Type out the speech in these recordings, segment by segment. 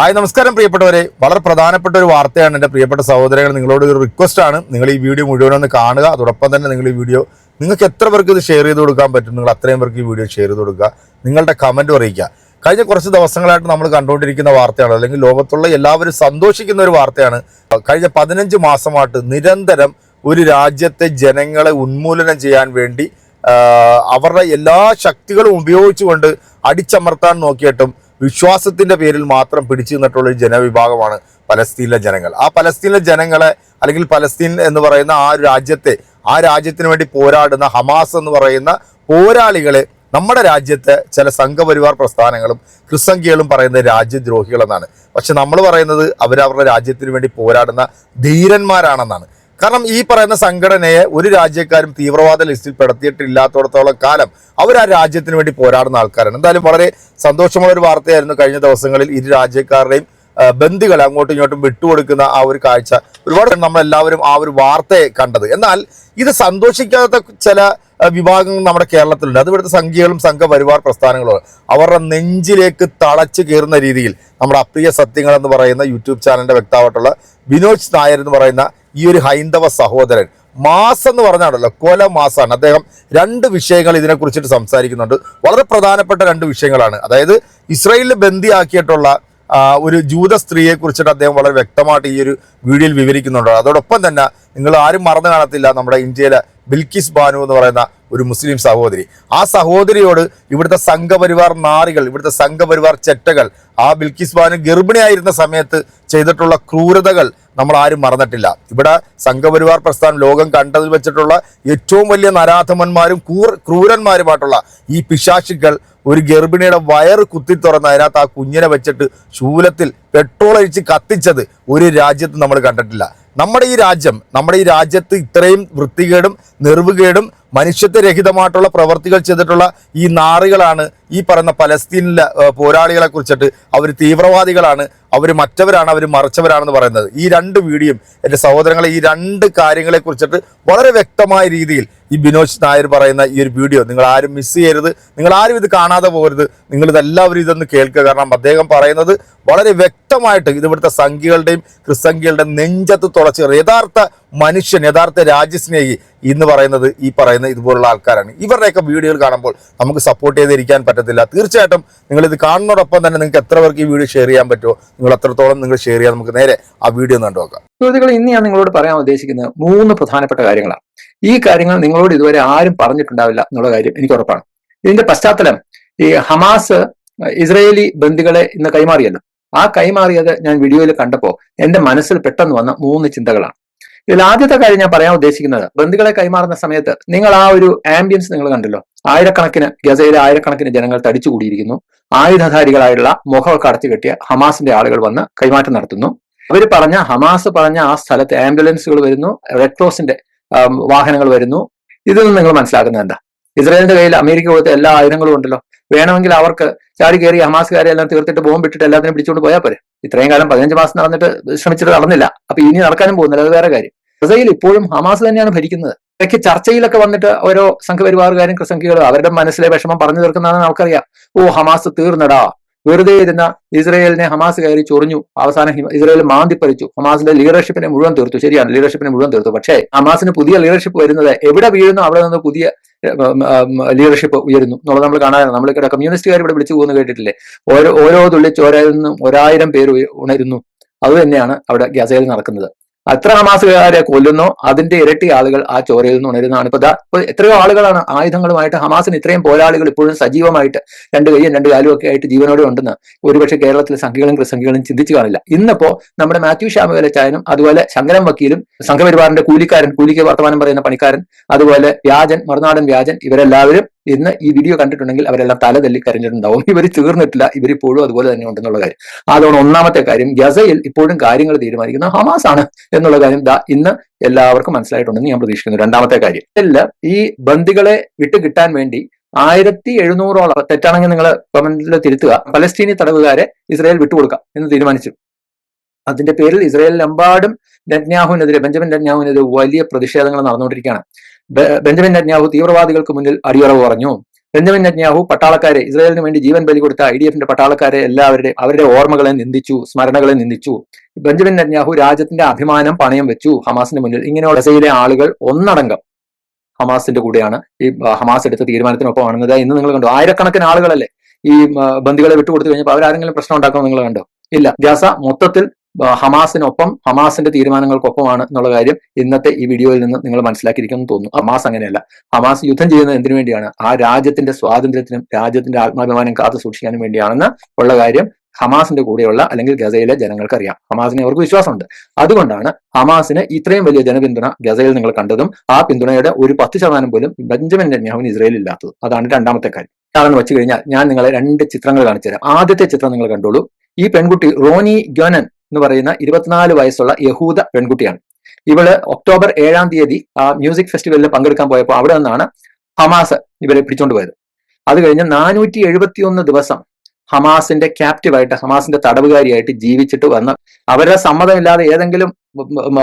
Hi നമസ്കാരം പ്രിയപ്പെട്ടവരെ. വളരെ പ്രധാനപ്പെട്ട ഒരു വാർത്തയാണ് എന്റെ പ്രിയപ്പെട്ട സഹോദരങ്ങൾ. നിങ്ങളോട് ഒരു റിക്വസ്റ്റ് ആണ്. നിങ്ങൾ ഈ വീഡിയോ മുഴുവനൊന്ന് കാണുക. അതോടൊപ്പം തന്നെ നിങ്ങൾ ഈ വീഡിയോ നിങ്ങൾക്ക് എത്ര പേർക്ക് ഇത് ഷെയർ ചെയ്ത് കൊടുക്കാൻ പറ്റും? നിങ്ങൾ അത്രയും പേർക്ക് ഈ വീഡിയോ ഷെയർ ചെയ്ത് കൊടുക്കുക. നിങ്ങളുടെ കമന്റ് അറിയിക്കുക. കഴിഞ്ഞ കുറച്ച് ദിവസങ്ങളായിട്ട് നമ്മൾ കണ്ടുകൊണ്ടിരിക്കുന്ന വാർത്തയാണ് അല്ലെങ്കിൽ ലോകത്തുള്ള എല്ലാവരും സന്തോഷിക്കുന്ന ഒരു വാർത്തയാണ്. കഴിഞ്ഞ പതിനഞ്ച് മാസമായിട്ട് നിരന്തരം ഒരു രാജ്യത്തെ ജനങ്ങളെ ഉന്മൂലനം ചെയ്യാൻ വേണ്ടി അവരുടെ എല്ലാ ശക്തികളും ഉപയോഗിച്ചുകൊണ്ട് അടിച്ചമർത്താൻ നോക്കിയിട്ടും വിശ്വാസത്തിന്റെ പേരിൽ മാത്രം പിടിച്ചു നിന്നിട്ടുള്ള ഒരു ജനവിഭാഗമാണ് പലസ്തീനിലെ ജനങ്ങൾ. ആ പലസ്തീനിലെ ജനങ്ങളെ അല്ലെങ്കിൽ പലസ്തീൻ എന്ന് പറയുന്ന ആ രാജ്യത്തെ ആ രാജ്യത്തിന് വേണ്ടി പോരാടുന്ന ഹമാസ് എന്ന് പറയുന്ന പോരാളികളെ നമ്മുടെ രാജ്യത്തെ ചില സംഘപരിവാർ പ്രസ്ഥാനങ്ങളും ക്രിസ്സംഖ്യകളും പറയുന്നത് രാജ്യദ്രോഹികളെന്നാണ്. പക്ഷെ നമ്മൾ പറയുന്നത് അവരവരുടെ രാജ്യത്തിന് വേണ്ടി പോരാടുന്ന ധീരന്മാരാണെന്നാണ്. കാരണം ഈ പറയുന്ന സംഘടനയെ ഒരു രാജ്യക്കാരും തീവ്രവാദ ലിസ്റ്റിൽ പെടുത്തിയിട്ടില്ലാത്തടത്തോളം കാലം അവർ ആ രാജ്യത്തിന് വേണ്ടി പോരാടുന്ന ആൾക്കാരാണ്. എന്തായാലും വളരെ സന്തോഷമുള്ള ഒരു വാർത്തയായിരുന്നു കഴിഞ്ഞ ദിവസങ്ങളിൽ ഇരു രാജ്യക്കാരുടെയും ബന്ധികൾ ബന്ദികളെ അങ്ങോട്ടും ഇങ്ങോട്ടും വിട്ടുകൊടുക്കുന്ന ആ ഒരു കാഴ്ച ഒരുപാട് നമ്മളെല്ലാവരും ആ ഒരു വാർത്തയെ കണ്ടത്. എന്നാൽ ഇത് സന്തോഷിക്കാത്ത ചില വിഭാഗങ്ങൾ നമ്മുടെ കേരളത്തിലുണ്ട്. അത് ഇവിടുത്തെ സംഖ്യകളും സംഘപരിവാർ പ്രസ്ഥാനങ്ങളും അവരുടെ നെഞ്ചിലേക്ക് തളച്ചു കയറുന്ന രീതിയിൽ നമ്മുടെ അപ്രിയ സത്യങ്ങൾ എന്ന് പറയുന്ന യൂട്യൂബ് ചാനലിന്റെ വ്യക്താവായിട്ടുള്ള വിനോജ് നായർ എന്ന് പറയുന്ന ഈ ഒരു ഹൈന്ദവ സഹോദരൻ. മാസ് എന്ന് പറഞ്ഞാണല്ലോ കൊല മാസാണ്. അദ്ദേഹം രണ്ട് വിഷയങ്ങൾ ഇതിനെക്കുറിച്ചിട്ട് സംസാരിക്കുന്നുണ്ട്. വളരെ പ്രധാനപ്പെട്ട രണ്ട് വിഷയങ്ങളാണ്. അതായത് ഇസ്രയേലിൽ ബന്ദിയാക്കിയിട്ടുള്ള ഒരു ജൂത സ്ത്രീയെ കുറിച്ചിട്ട് അദ്ദേഹം വളരെ വ്യക്തമായിട്ട് ഈ ഒരു വീഡിയോയിൽ വിവരിക്കുന്നുണ്ട്. അതോടൊപ്പം തന്നെ നിങ്ങൾ ആരും മറന്നു കാണത്തില്ല നമ്മുടെ ഇന്ത്യയിലെ ബിൽക്കിസ് ബാനു എന്ന് പറയുന്ന ഒരു മുസ്ലിം സഹോദരി. ആ സഹോദരിയോട് ഇവിടുത്തെ സംഘപരിവാർ നാറികൾ ഇവിടുത്തെ സംഘപരിവാർ ചെറ്റകൾ ആ ബിൽക്കിസ് ബാനു ഗർഭിണിയായിരുന്ന സമയത്ത് ചെയ്തിട്ടുള്ള ക്രൂരതകൾ നമ്മൾ ആരും മറന്നിട്ടില്ല. ഇവിടെ സംഘപരിവാർ പ്രസ്ഥാനം ലോകം കണ്ടതിൽ വെച്ചിട്ടുള്ള ഏറ്റവും വലിയ നരാധമന്മാരും കൂർ ക്രൂരന്മാരുമായിട്ടുള്ള ഈ പിശാശികൾ ഒരു ഗർഭിണിയുടെ വയറ് കുത്തി തുറന്ന് അതിനകത്ത് ആ കുഞ്ഞിനെ വെച്ചിട്ട് ശൂലത്തിൽ പെട്രോൾ ഒഴിച്ച് കത്തിച്ചത് ഒരു രാജ്യത്ത് നമ്മൾ കണ്ടിട്ടില്ല. നമ്മുടെ ഈ രാജ്യം നമ്മുടെ ഈ രാജ്യത്ത് ഇത്രയും വൃത്തികേടും നെറിവുകേടും മനുഷ്യത്വരഹിതമായിട്ടുള്ള പ്രവർത്തികൾ ചെയ്തിട്ടുള്ള ഈ നാറികളാണ് ഈ പറയുന്ന പലസ്തീനിലെ പോരാളികളെ കുറിച്ചിട്ട് അവർ തീവ്രവാദികളാണ് അവർ മറ്റവരാണ് അവർ മറിച്ചവരാണെന്ന് പറയുന്നത്. ഈ രണ്ട് വീഡിയോയും എന്റെ സഹോദരങ്ങളെ ഈ രണ്ട് കാര്യങ്ങളെ കുറിച്ചിട്ട് വളരെ വ്യക്തമായ രീതിയിൽ ഈ ബിനോജ് നായർ പറയുന്ന ഈ ഒരു വീഡിയോ നിങ്ങൾ ആരും മിസ് ചെയ്യരുത്. നിങ്ങൾ ആരും ഇത് കാണാതെ പോകരുത്. നിങ്ങൾ ഇതെല്ലാവരും ഇതൊന്ന് കേൾക്കുക. കാരണം അദ്ദേഹം പറയുന്നത് വളരെ വ്യക്തമായിട്ട് ഇത് ഇവിടുത്തെ സംഖ്യകളുടെയും ക്രിസ്സംഖ്യകളുടെയും നെഞ്ചത്ത് തുളച്ച് യഥാർത്ഥ മനുഷ്യൻ യഥാർത്ഥ രാജ്യസ്നേഹി എന്ന് പറയുന്നത് ഈ പറയുന്ന ഇതുപോലുള്ള ആൾക്കാരാണ്. ഇവരുടെയൊക്കെ വീഡിയോകൾ കാണുമ്പോൾ നമുക്ക് സപ്പോർട്ട് ചെയ്തിരിക്കാൻ പറ്റത്തില്ല. തീർച്ചയായിട്ടും ഇത് കാണുന്നതോടൊപ്പം തന്നെ നിങ്ങൾക്ക് എത്ര പേർക്ക് ഈ വീഡിയോ ഷെയർ ചെയ്യാൻ പറ്റുമോ? നിങ്ങൾ എത്രത്തോളം നിങ്ങൾ ഷെയർ ചെയ്യാൻ നമുക്ക് നേരെ ആ വീഡിയോ ഒന്ന് കണ്ടുനോക്കാം ഇന്ന് ഞാൻ നിങ്ങളോട് പറയാൻ ഉദ്ദേശിക്കുന്നത്. മൂന്ന് പ്രധാനപ്പെട്ട കാര്യങ്ങളാണ്. ഈ കാര്യങ്ങൾ നിങ്ങളോട് ഇതുവരെ ആരും പറഞ്ഞിട്ടുണ്ടാവില്ല എന്നുള്ള കാര്യം എനിക്ക് ഉറപ്പാണ്. ഇതിന്റെ പശ്ചാത്തലം ഈ ഹമാസ് ഇസ്രയേലി ബന്ദികളെ ഇന്ന് കൈമാറിയല്ലോ. ആ കൈമാറിയത് ഞാൻ വീഡിയോയിൽ കണ്ടപ്പോൾ എന്റെ മനസ്സിൽ പെട്ടെന്ന് വന്ന മൂന്ന് ചിന്തകളാണ്. ഇതിൽ ആദ്യത്തെ കാര്യം ഞാൻ പറയാൻ ഉദ്ദേശിക്കുന്നത് ബന്ദികളെ കൈമാറുന്ന സമയത്ത് നിങ്ങൾ ആ ഒരു ആംബിയൻസ് നിങ്ങൾ കണ്ടല്ലോ. ആയിരക്കണക്കിന് ഗസയിലെ ആയിരക്കണക്കിന് ജനങ്ങൾ തടിച്ചുകൂടിയിരിക്കുന്നു. ആയുധധാരികളായുള്ള മുഖമൊക്കെ അടച്ചു കെട്ടിയ ഹമാസിന്റെ ആളുകൾ വന്ന് കൈമാറ്റം നടത്തുന്നു. അവർ പറഞ്ഞ ഹമാസ് പറഞ്ഞ ആ സ്ഥലത്ത് ആംബുലൻസുകൾ വരുന്നു റെഡ് ക്രോസിന്റെ വാഹനങ്ങൾ വരുന്നു. ഇതിൽ നിന്ന് നിങ്ങൾ മനസ്സിലാക്കുന്നത് എന്താ? ഇസ്രായേലിന്റെ കയ്യിൽ അമേരിക്ക കൊടുത്ത എല്ലാ ആയുധങ്ങളും ഉണ്ടല്ലോ. വേണമെങ്കിൽ അവർക്ക് ചാടി കയറി ഹമാസുകാരെ എല്ലാം തീർത്തിട്ട് ബോംബ് ഇട്ടിട്ട് എല്ലാത്തിനും പിടിച്ചുകൊണ്ട് പോയാൽ പോരെ. ഇത്രയും കാലം പതിനഞ്ച് മാസം നടന്നിട്ട് ശ്രമിച്ചിട്ട് നടന്നില്ല. അപ്പൊ ഇനി നടക്കാനും പോകുന്നില്ല. അത് വേറെ കാര്യം. ഇസ്രായേൽ ഇപ്പോഴും ഹമാസ് തന്നെയാണ് ഭരിക്കുന്നത്. ഇടയ്ക്ക് ചർച്ചയിലൊക്കെ വന്നിട്ട് ഓരോ സംഘപരിവാറുകാരും സംഖ്യകളും അവരുടെ മനസ്സിലെ വിഷമം പറഞ്ഞു തീർക്കുന്നതാണെന്ന് നമുക്കറിയാം. ഓ ഹമാസ് തീർന്നടാ. വെറുതെ ഇരുന്ന ഇസ്രയേലിനെ ഹമാസ് കയറി ചൊറിഞ്ഞു. അവസാനം ഇസ്രയേൽ മാന്തിപ്പറിച്ചു ഹമാസിന്റെ ലീഡർഷിപ്പിനെ മുഴുവൻ തീർത്തു. ശരിയാണ് ലീഡർഷിപ്പിനെ മുഴുവൻ തീർത്തു. പക്ഷേ ഹമാസിന് പുതിയ ലീഡർഷിപ്പ് വരുന്നത് എവിടെ വീഴുന്നു? അവിടെ നിന്ന് പുതിയ ലീഡർഷിപ്പ് ഉയരുന്നു എന്നുള്ളത് നമ്മൾ കാണാനാണ്. നമ്മൾ ഇവിടെ കമ്മ്യൂണിസ്റ്റുകാർ ഇവിടെ വിളിച്ചു പോകുന്നു കേട്ടിട്ടില്ലേ? ഓരോ ഓരോ തുള്ളി ചോരയിൽ ഒരായിരം പേര് ഉണരുന്നു. അതുതന്നെയാണ് അവിടെ ഗസയിൽ നടക്കുന്നത്. എത്ര ഹമാസുകാരെ കൊല്ലുന്നു. അതിന്റെ ഇരട്ടി ആളുകൾ ആ ചോരയിൽ നിന്ന് ഉണരുന്നതാണ്. ഇപ്പൊ ഇപ്പൊ എത്രയോ ആളുകളാണ് ആയുധങ്ങളുമായിട്ട് ഹമാസിന് ഇത്രയും പോരാളികൾ ഇപ്പോഴും സജീവമായിട്ട് രണ്ട് കൈയും രണ്ട് കാലും ഒക്കെ ആയിട്ട് ജീവനോടെ ഉണ്ടെന്ന് ഒരുപക്ഷെ കേരളത്തിലെ സംഖ്യകളും ക്രിസംഖ്യകളും ചിന്തിച്ചു കാണില്ല. ഇന്നിപ്പോ നമ്മുടെ മാത്യു ശ്യാമവേലച്ചായനും അതുപോലെ ശങ്കരൻ വക്കീലും സംഘപരിവാറിന്റെ കൂലിക്കാരൻ കൂലിക്ക് വർത്തമാനം പറയുന്ന പണിക്കാരൻ അതുപോലെ വ്യാജൻ മറുനാടൻ വ്യാജൻ ഇവരെല്ലാവരും ഇന്ന് ഈ വീഡിയോ കണ്ടിട്ടുണ്ടെങ്കിൽ അവരെല്ലാം തല തല്ലി കരഞ്ഞിട്ടുണ്ടാവും. ഇവർ തീർന്നിട്ടില്ല ഇവർ ഇപ്പോഴും അതുപോലെ തന്നെ ഉണ്ടെന്നുള്ള കാര്യം. അതുകൊണ്ട് ഒന്നാമത്തെ കാര്യം. ഗസയിൽ ഇപ്പോഴും കാര്യങ്ങൾ തീരുമാനിക്കുന്ന ഹമാസ് ആണ് എന്നുള്ള കാര്യം ദാ ഇന്ന് എല്ലാവർക്കും മനസ്സിലായിട്ടുണ്ടെന്ന് ഞാൻ പ്രതീക്ഷിക്കുന്നു. രണ്ടാമത്തെ കാര്യം. ഇതിൽ ഈ ബന്ദികളെ വിട്ടുകിട്ടാൻ വേണ്ടി ആയിരത്തി എഴുന്നൂറോളം തെറ്റാണെങ്കിൽ നിങ്ങൾ കമന്റിൽ തിരുത്തുക. പലസ്തീനി തടവുകാരെ ഇസ്രായേൽ വിട്ടുകൊടുക്കാം എന്ന് തീരുമാനിച്ചു. അതിന്റെ പേരിൽ ഇസ്രായേലിലെമ്പാടും നെറ്റ്ന്യാഹുവിനെതിരെ ബെഞ്ചമിൻ നെറ്റ്ന്യാഹുവിനെതിരെ വലിയ പ്രതിഷേധങ്ങൾ നടന്നുകൊണ്ടിരിക്കുകയാണ്. ബെഞ്ചമിൻ നെറ്റ്ന്യാഹു തീവ്രവാദികൾക്ക് മുന്നിൽ അടിയറവ് പറഞ്ഞു. ബെഞ്ചമിൻ നെറ്റ്ന്യാഹു പട്ടാളക്കാരെ ഇസ്രായേലിന് വേണ്ടി ജീവൻ ബലി കൊടുത്ത ഐ ഡി എഫിന്റെ പട്ടാളക്കാരെ എല്ലാവരുടെ അവരുടെ ഓർമ്മകളെ നിന്ദിച്ചു സ്മരണകളെ നിന്ദിച്ചു. ബെഞ്ചമിൻ നജ്ഞാഹു രാജ്യത്തിന്റെ അഭിമാനം പണയം വെച്ചു ഹമാസിന്റെ മുന്നിൽ. ഇങ്ങനെ ഗസയിലെ ആളുകൾ ഒന്നടങ്കം ഹമാസിന്റെ കൂടെയാണ്. ഈ ഹമാസ് എടുത്ത തീരുമാനത്തിനൊപ്പം ആണെന്നത് ഇന്ന് നിങ്ങൾ കണ്ടു ആയിരക്കണക്കിന് ആളുകളല്ലേ ഈ ബന്ധികളെ വിട്ടുകൊടുത്തു കഴിഞ്ഞപ്പോൾ അവരാരെങ്കിലും പ്രശ്നം ഉണ്ടാക്കുമോ നിങ്ങൾ കണ്ടോ? ഇല്ല. ഗസ മൊത്തത്തിൽ ഹമാസിനൊപ്പം ഹമാസിന്റെ തീരുമാനങ്ങൾക്കൊപ്പമാണ് എന്നുള്ള കാര്യം ഇന്നത്തെ ഈ വീഡിയോയിൽ നിന്ന് നിങ്ങൾ മനസ്സിലാക്കിയിരിക്കുമെന്ന് തോന്നുന്നു. ഹമാസ് അങ്ങനെയല്ല. ഹമാസ് യുദ്ധം ചെയ്യുന്നത് എന്തിനു വേണ്ടിയാണ്? ആ രാജ്യത്തിന്റെ സ്വാതന്ത്ര്യത്തിനും രാജ്യത്തിന്റെ ആത്മാഭിമാനം കാത്തു സൂക്ഷിക്കാനും വേണ്ടിയാണെന്ന് ഉള്ള കാര്യം ഹമാസിന്റെ കൂടെയുള്ള അല്ലെങ്കിൽ ഗസയിലെ ജനങ്ങൾക്ക് അറിയാം ഹമാസിനെ അവർക്ക് വിശ്വാസമുണ്ട്. അതുകൊണ്ടാണ് ഹമാസിന് ഇത്രയും വലിയ ജനപിന്തുണ ഗസയിൽ നിങ്ങൾ കണ്ടതും ആ പിന്തുണയുടെ ഒരു പത്ത് ശതമാനം പോലും ബെഞ്ചമിൻ നെറ്റ്ന്യാഹുവിന് ഇസ്രയേലിൽ ഇല്ലാത്തത്. അതാണ് രണ്ടാമത്തെ കാര്യം. കാരണം വെച്ച് കഴിഞ്ഞാൽ ഞാൻ നിങ്ങളെ രണ്ട് ചിത്രങ്ങൾ കാണിച്ചു തരാം ആദ്യത്തെ ചിത്രം നിങ്ങൾ കണ്ടോളൂ. ഈ പെൺകുട്ടി റോണി ഗ്യോനൻ എന്ന് പറയുന്ന ഇരുപത്തിനാല് വയസ്സുള്ള യഹൂദ പെൺകുട്ടിയാണ്. ഇവൾ ഒക്ടോബർ ഏഴാം തീയതി ആ മ്യൂസിക് ഫെസ്റ്റിവലിൽ പങ്കെടുക്കാൻ പോയപ്പോൾ അവിടെ നിന്നാണ് ഹമാസ് ഇവരെ പിടിച്ചോണ്ട് പോയത്. അത് കഴിഞ്ഞ് നാനൂറ്റി എഴുപത്തിയൊന്ന് ദിവസം ഹമാസിന്റെ ക്യാപ്റ്റീവായിട്ട് ഹമാസിന്റെ തടവുകാരിയായിട്ട് ജീവിച്ചിട്ട് വന്ന് അവരുടെ സമ്മതമില്ലാതെ ഏതെങ്കിലും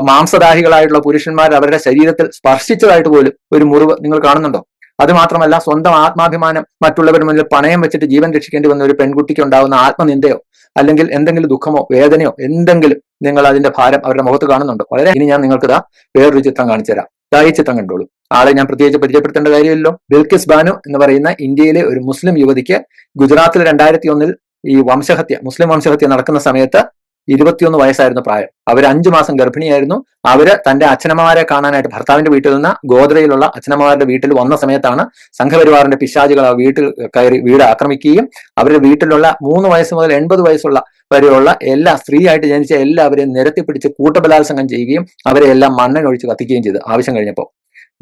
മാംസദാഹികളായിട്ടുള്ള പുരുഷന്മാർ അവരുടെ ശരീരത്തിൽ സ്പർശിച്ചതായിട്ട് പോലും ഒരു മുറിവ് നിങ്ങൾ കാണുന്നുണ്ടോ? അത് മാത്രമല്ല സ്വന്തം ആത്മാഭിമാനം മറ്റുള്ളവരുടെ മുന്നിൽ പണയം വെച്ചിട്ട് ജീവൻ രക്ഷിക്കേണ്ടി വന്ന ഒരു പെൺകുട്ടിക്ക് ഉണ്ടാകുന്ന ആത്മനിന്ദയോ അല്ലെങ്കിൽ എന്തെങ്കിലും ദുഃഖമോ വേദനയോ എന്തെങ്കിലും നിങ്ങൾ അതിന്റെ ഭാരം അവരുടെ മുഖത്ത് കാണുന്നുണ്ട്? വളരെ ഇനി ഞാൻ നിങ്ങൾക്ക് ഇതാ വേറൊരു ചിത്രം കാണിച്ചു തരാം. ഈ ചിത്രം കണ്ടോളൂ. ആളെ ഞാൻ പ്രത്യേകിച്ച് പരിചയപ്പെടുത്തേണ്ട കാര്യമില്ലല്ലോ. ബിൽക്കിസ് ബാനു എന്ന് പറയുന്ന ഇന്ത്യയിലെ ഒരു മുസ്ലിം യുവതിക്ക് ഗുജറാത്തിൽ രണ്ടായിരത്തി ഒന്നിൽ ഈ വംശഹത്യ മുസ്ലിം വംശഹത്യ നടക്കുന്ന സമയത്ത് ഇരുപത്തിയൊന്ന് വയസ്സായിരുന്നു പ്രായം. അവർ അഞ്ചു മാസം ഗർഭിണിയായിരുന്നു. അവർ തന്റെ അച്ഛനമ്മമാരെ കാണാനായിട്ട് ഭർത്താവിന്റെ വീട്ടിൽ നിന്ന് ഗോദ്രയിലുള്ള അച്ഛനമ്മമാരുടെ വീട്ടിൽ വന്ന സമയത്താണ് സംഘപരിവാറിന്റെ പിശാചുകൾ ആ വീട്ടിൽ കയറി വീട് ആക്രമിക്കുകയും അവരുടെ വീട്ടിലുള്ള മൂന്ന് വയസ്സ് മുതൽ എൺപത് വയസ്സുള്ള വരെയുള്ള എല്ലാ സ്ത്രീ ആയിട്ട് ജനിച്ച എല്ലാവരെയും നിരത്തി പിടിച്ച് കൂട്ടബലാത്സംഗം ചെയ്യുകയും അവരെ എല്ലാം മണ്ണിനൊഴിച്ച് കത്തിക്കുകയും ചെയ്തു ആവശ്യം കഴിഞ്ഞപ്പോൾ.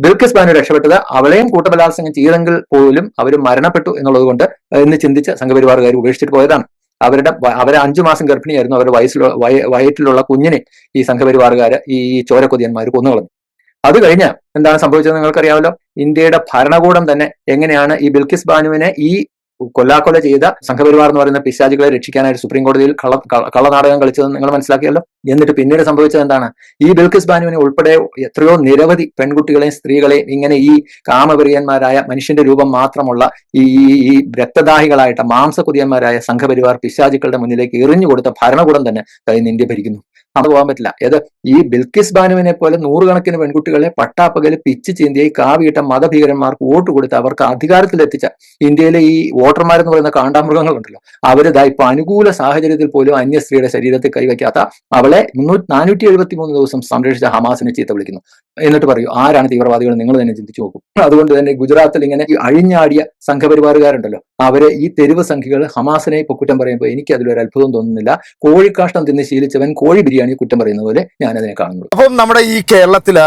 ബിൽക്കിസ് ബാനു രക്ഷപ്പെട്ടത് അവളെയും കൂട്ടബലാത്സംഗം ചെയ്തെങ്കിൽ പോലും അവർ മരണപ്പെട്ടു എന്നുള്ളത് കൊണ്ട് എന്ന് ചിന്തിച്ച് സംഘപരിവാറുകാർ ഉപേക്ഷിച്ചിട്ട് പോയതാണ്. അവരുടെ അവരെ അഞ്ചു മാസം ഗർഭിണിയായിരുന്നു അവരുടെ വയസ്സിലുള്ള വയറ്റിലുള്ള കുഞ്ഞിനെ ഈ സംഘപരിവാറുകാര് ഈ ചോരക്കൊതിയന്മാർ കൊന്നുകളഞ്ഞു. അത് കഴിഞ്ഞ് എന്താണ് സംഭവിച്ചത് നിങ്ങൾക്കറിയാമല്ലോ? ഇന്ത്യയുടെ ഭരണകൂടം തന്നെ എങ്ങനെയാണ് ഈ ബിൽക്കിസ് ബാനുവിനെ ഈ കൊല്ലാക്കൊല ചെയ്ത സംഘപരിവാർ എന്ന് പറയുന്ന പിശാചികളെ രക്ഷിക്കാനായിട്ട് സുപ്രീം കോടതിയിൽ കള്ള കള- കള്ളനാടകം കളിച്ചത് നിങ്ങൾ മനസ്സിലാക്കിയല്ലോ? എന്നിട്ട് പിന്നീട് സംഭവിച്ചത് എന്താണ്? ഈ ബിൽക്കിസ് ബാനുവിനെ ഉൾപ്പെടെ എത്രയോ നിരവധി പെൺകുട്ടികളെയും സ്ത്രീകളെയും ഇങ്ങനെ ഈ കാമപ്രിയന്മാരായ മനുഷ്യന്റെ രൂപം മാത്രമുള്ള ഈ ഈ- രക്തദാഹികളായിട്ട് മാംസകുതിയന്മാരായ സംഘപരിവാർ പിശാചികളുടെ മുന്നിലേക്ക് എറിഞ്ഞു കൊടുത്ത ഭരണകൂടം തന്നെ ഇന്ന് ഇന്ത്യ ഭരിക്കുന്നു അത് പോകാൻ പറ്റില്ല. ഏത്? ഈ ബിൽക്കിസ് ബാനുവിനെ പോലെ നൂറുകണക്കിന് പെൺകുട്ടികളെ പട്ടാപ്പകൽ പിച്ച് ചിന്തിയായി കാവിയിട്ട മതഭീകരന്മാർക്ക് വോട്ട് കൊടുത്ത് അവർക്ക് അധികാരത്തിലെത്തിച്ച ഇന്ത്യയിലെ ഈ വോട്ടർമാരെന്ന് പറയുന്ന കാണ്ടാമൃഗങ്ങളുണ്ടല്ലോ. അവർ ദാ ഇപ്പൊ അനുകൂല സാഹചര്യത്തിൽ പോലും അന്യ സ്ത്രീയുടെ ശരീരത്തിൽ കൈവയ്ക്കാത്ത അവളെ മുന്നൂറ്റി നാനൂറ്റി എഴുപത്തി മൂന്ന് ദിവസം സംരക്ഷിച്ച ഹമാസിനെ ചീത്ത വിളിക്കുന്നു. എന്നിട്ട് പറയൂ ആരാണ് തീവ്രവാദികൾ നിങ്ങൾ തന്നെ ചിന്തിച്ചു നോക്കും. അതുകൊണ്ട് തന്നെ ഗുജറാത്തിൽ ഇങ്ങനെ അഴിഞ്ഞാടിയ സംഘപരിവാറുകാരുണ്ടല്ലോ. അവരെ ഈ തെരുവ് സംഖ്യകൾ ഹമാസിനെ പൊക്കുറ്റം പറയുമ്പോൾ എനിക്ക് അതിലൊരു അത്ഭുതം തോന്നുന്നില്ല. കോഴിക്കാഷ്ടം തിന്ന് ശീലിച്ചവൻ കോഴി ബിരിയാണി കുറ്റം പറയുന്ന പോലെ ഞാൻ അതിനെ കാണുന്നത് അപ്പം നമ്മുടെ ഈ കേരളത്തിൽ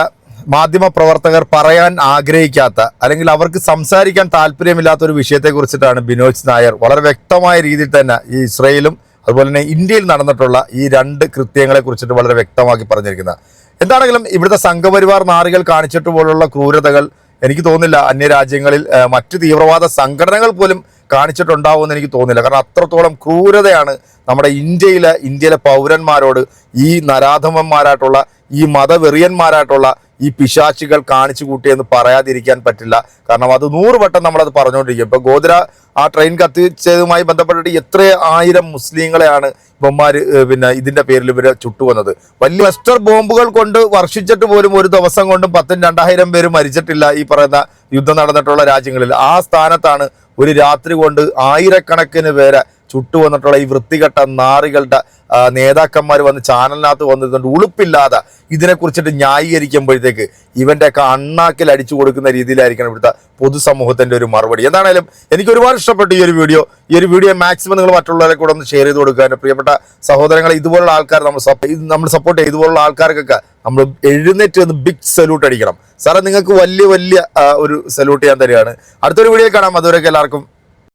മാധ്യമ പ്രവർത്തകർ പറയാൻ ആഗ്രഹിക്കാത്ത അല്ലെങ്കിൽ അവർക്ക് സംസാരിക്കാൻ താല്പര്യമില്ലാത്ത ഒരു വിഷയത്തെ കുറിച്ചിട്ടാണ് ബിനോജ് നായർ വളരെ വ്യക്തമായ രീതിയിൽ തന്നെ ഈ ഇസ്രയേലും അതുപോലെ തന്നെ ഇന്ത്യയിൽ നടന്നിട്ടുള്ള ഈ രണ്ട് കൃത്യങ്ങളെ കുറിച്ചിട്ട് വളരെ വ്യക്തമാക്കി പറഞ്ഞിരിക്കുന്നത്. എന്താണെങ്കിലും ഇവിടുത്തെ സംഘപരിവാർ നാറികൾ കാണിച്ചിട്ട് പോലുള്ള ക്രൂരതകൾ എനിക്ക് തോന്നുന്നില്ല അന്യരാജ്യങ്ങളിൽ രാജ്യങ്ങളിൽ മറ്റ് തീവ്രവാദ സംഘടനകൾ പോലും കാണിച്ചിട്ടുണ്ടാവുമെന്ന് എനിക്ക് തോന്നുന്നില്ല. കാരണം അത്രത്തോളം ക്രൂരതയാണ് നമ്മുടെ ഇന്ത്യയിലെ ഇന്ത്യയിലെ പൗരന്മാരോട് ഈ നരാധമന്മാരായിട്ടുള്ള ഈ മതവെറിയന്മാരായിട്ടുള്ള ഈ പിശാചികൾ കാണിച്ചു കൂട്ടിയെന്ന് പറയാതിരിക്കാൻ പറ്റില്ല. കാരണം അത് നൂറ് വട്ടം നമ്മളത് പറഞ്ഞുകൊണ്ടിരിക്കും. ഇപ്പോൾ ഗോദ്ര ആ ട്രെയിൻ കത്തിച്ചതുമായി ബന്ധപ്പെട്ടിട്ട് എത്ര ആയിരം മുസ്ലിങ്ങളെയാണ് ഇവന്മാർ പിന്നെ ഇതിന്റെ പേരിൽ ഇവർ ചുട്ടുവന്നത്. വലിയ വെസ്റ്റർ ബോംബുകൾ കൊണ്ട് വർഷിച്ചിട്ട് പോലും ഒരു ദിവസം കൊണ്ടും പത്തും രണ്ടായിരം പേര് മരിച്ചിട്ടില്ല ഈ പറയുന്ന യുദ്ധം നടന്നിട്ടുള്ള രാജ്യങ്ങളിൽ. ആ സ്ഥാനത്താണ് ഒരു രാത്രി കൊണ്ട് ആയിരക്കണക്കിന് പേരെ ചുട്ടു വന്നിട്ടുള്ള ഈ വൃത്തികെട്ട നാറികളുടെ നേതാക്കന്മാർ വന്ന് ചാനലിനകത്ത് വന്നിട്ടുണ്ട് ഉളുപ്പില്ലാതെ ഇതിനെക്കുറിച്ചിട്ട് ന്യായീകരിക്കുമ്പോഴത്തേക്ക് ഇവന്റെയൊക്കെ അണ്ണാക്കിൽ അടിച്ചു കൊടുക്കുന്ന രീതിയിലായിരിക്കണം ഇവിടുത്തെ പൊതുസമൂഹത്തിന്റെ ഒരു മറുപടി. എന്താണേലും എനിക്ക് ഒരുപാട് ഇഷ്ടപ്പെട്ടു ഈ ഒരു വീഡിയോ. ഈ ഒരു വീഡിയോ മാക്സിമം നിങ്ങൾ മറ്റുള്ളവരെ കൂടെ ഒന്ന് ഷെയർ ചെയ്ത് കൊടുക്കുക. എന്റെ പ്രിയപ്പെട്ട സഹോദരങ്ങളെ ഇതുപോലുള്ള ആൾക്കാർ നമ്മൾ നമ്മൾ സപ്പോർട്ട് ചെയ്ത് ഇതുപോലുള്ള ആൾക്കാർക്കൊക്കെ നമ്മൾ എഴുന്നേറ്റ് ഒന്ന് ബിഗ് സല്യൂട്ട് അടിക്കണം. സാറേ നിങ്ങൾക്ക് വലിയ വലിയ ഒരു സല്യൂട്ട് ഞാൻ തരികയാണ്. അടുത്തൊരു വീഡിയോ കാണാം. അതുവരെയൊക്കെ എല്ലാവർക്കും